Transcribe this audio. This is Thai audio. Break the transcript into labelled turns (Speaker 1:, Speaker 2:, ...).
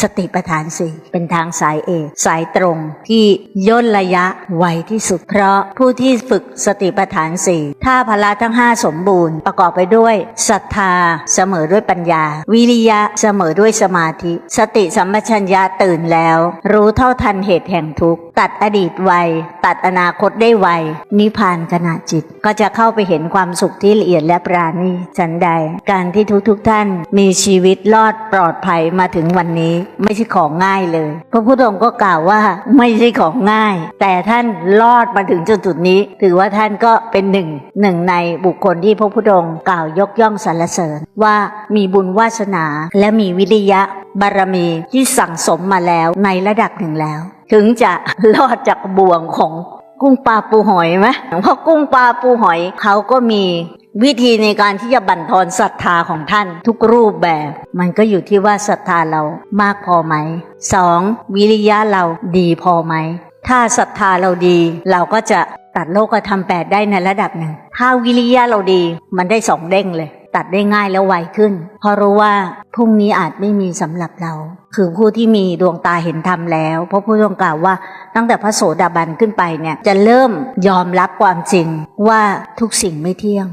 Speaker 1: สติปัฏฐานสี่เป็นทางสายเอกสายตรงที่ย่นระยะไวที่สุด เพราะผู้ที่ฝึกสติปัฏฐานสี่ถ้าพละทั้งห้าสมบูรณ์ ประกอบไปด้วยศรัทธาเสมอด้วยปัญญา วิริยะเสมอด้วยสมาธิ สติสัมปชัญญะตื่นแล้ว รู้เท่าทันเหตุแห่งทุกข์ ตัดอดีตไวตัดอนาคตได้ไวนิพพานขณะจิต ก็จะเข้าไปเห็นความสุขที่ละเอียดและปราณีฉันใด การที่ทุกๆทท่านมีชีวิตรอดปลอดภัยมาถึงวันนี้ ไม่ใช่ของง่ายเลยพระพุทธองค์ก็กล่าวว่าไม่ใช่ของง่าย แต่ท่านรอดมาถึงจุดจุดนี้ ถือว่าท่านก็เป็นหนึ่งหนึ่งในบุคคลที่พระพุทธองค์กล่าวยกย่องสรรเสริญ ว่ามีบุญวาสนาและมีวิริยะบารมีที่สั่งสมมาแล้วในระดับหนึ่งแล้ว ถึงจะรอดจากบ่วงของกุ้งปลาปูหอยไหมเพราะกุ้งปลาปูหอยเขาก็มีวิธีในการที่จะบั่นทอนศรัทธาของท่านทุกรูปแบบ มันก็อยู่ที่ว่าศรัทธาเรามากพอไหมสองวิริยะเราดีพอไหม ถ้าศรัทธาเราดี เราก็จะตัดโลกธรรมแปดได้ในระดับหนึ่ง ถ้าวิริยะเราดีมันได้สองเด้งเลย ตัดได้ง่ายแล้วไวขึ้น เพราะรู้ว่าพรุ่งนี้อาจไม่มีสำหรับเรา คือผู้ที่มีดวงตาเห็นธรรมแล้ว เพราะผู้ทรงกล่าวว่าตั้งแต่พระโสดาบันขึ้นไปเนี่ยจะเริ่มยอมรับความจริงว่าทุกสิ่งไม่เที่ยง